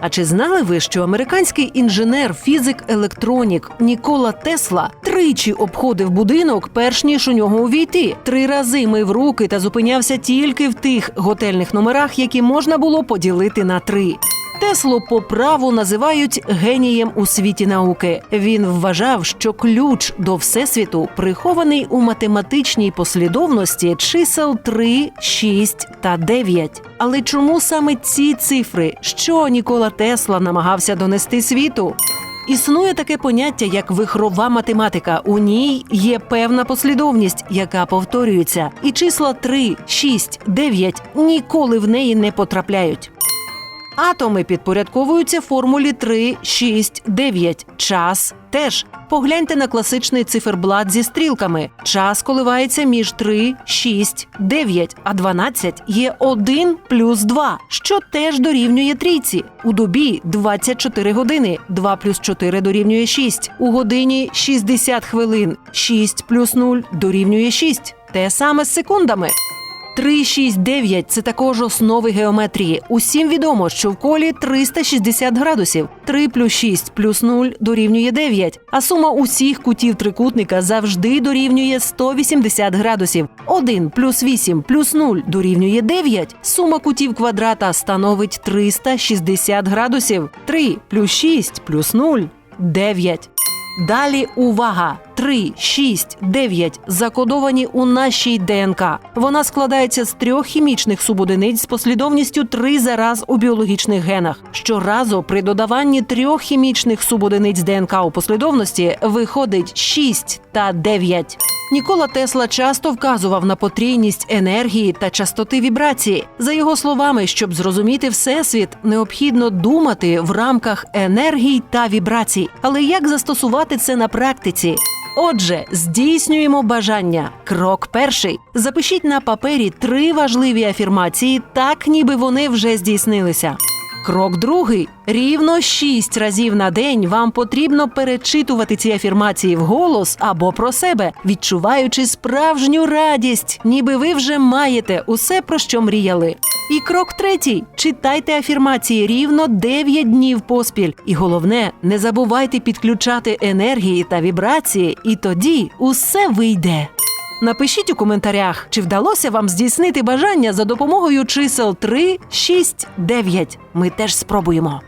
А чи знали ви, що американський інженер, фізик, електронік Нікола Тесла тричі обходив будинок, перш ніж у нього увійти? Три рази мив руки та зупинявся тільки в тих готельних номерах, які можна було поділити на три. Теслу по праву називають генієм у світі науки. Він вважав, що ключ до всесвіту прихований у математичній послідовності чисел 3, 6 та 9. Але чому саме ці цифри? Що Нікола Тесла намагався донести світу? Існує таке поняття, як вихрова математика. У ній є певна послідовність, яка повторюється, і числа 3, 6, 9 ніколи в неї не потрапляють. Атоми підпорядковуються формулі 3, 6, 9. Час теж. Погляньте на класичний циферблат зі стрілками. Час коливається між 3, 6, 9, а 12 є 1 плюс 2, що теж дорівнює трійці. У добі 24 години, 2 плюс 4 дорівнює 6. У годині 60 хвилин, 6 плюс 0 дорівнює 6. Те саме з секундами. 3, 6, 9 – це також основи геометрії. Усім відомо, що в колі 360 градусів. 3 плюс 6 плюс 0 дорівнює 9, а сума усіх кутів трикутника завжди дорівнює 180 градусів. 1 плюс 8 плюс 0 дорівнює 9. Сума кутів квадрата становить 360 градусів. 3 плюс 6 плюс 0 – 9. Далі увага! 3, 6, 9 закодовані у нашій ДНК. Вона складається з трьох хімічних субодиниць з послідовністю 3 за раз у біологічних генах. Щоразу при додаванні трьох хімічних субодиниць ДНК у послідовності виходить 6 та 9. Нікола Тесла часто вказував на потрійність енергії та частоти вібрації. За його словами, щоб зрозуміти всесвіт, необхідно думати в рамках енергій та вібрацій. Але як застосувати це на практиці? Отже, здійснюємо бажання. Крок перший: запишіть на папері три важливі афірмації, так ніби вони вже здійснилися. Крок другий: рівно шість разів на день вам потрібно перечитувати ці афірмації вголос або про себе, відчуваючи справжню радість, ніби ви вже маєте усе про що мріяли. І крок третій: читайте афірмації рівно 9 днів поспіль. І головне, не забувайте підключати енергії та вібрації, і тоді усе вийде. Напишіть у коментарях, чи вдалося вам здійснити бажання за допомогою чисел 3, 6, 9. Ми теж спробуємо.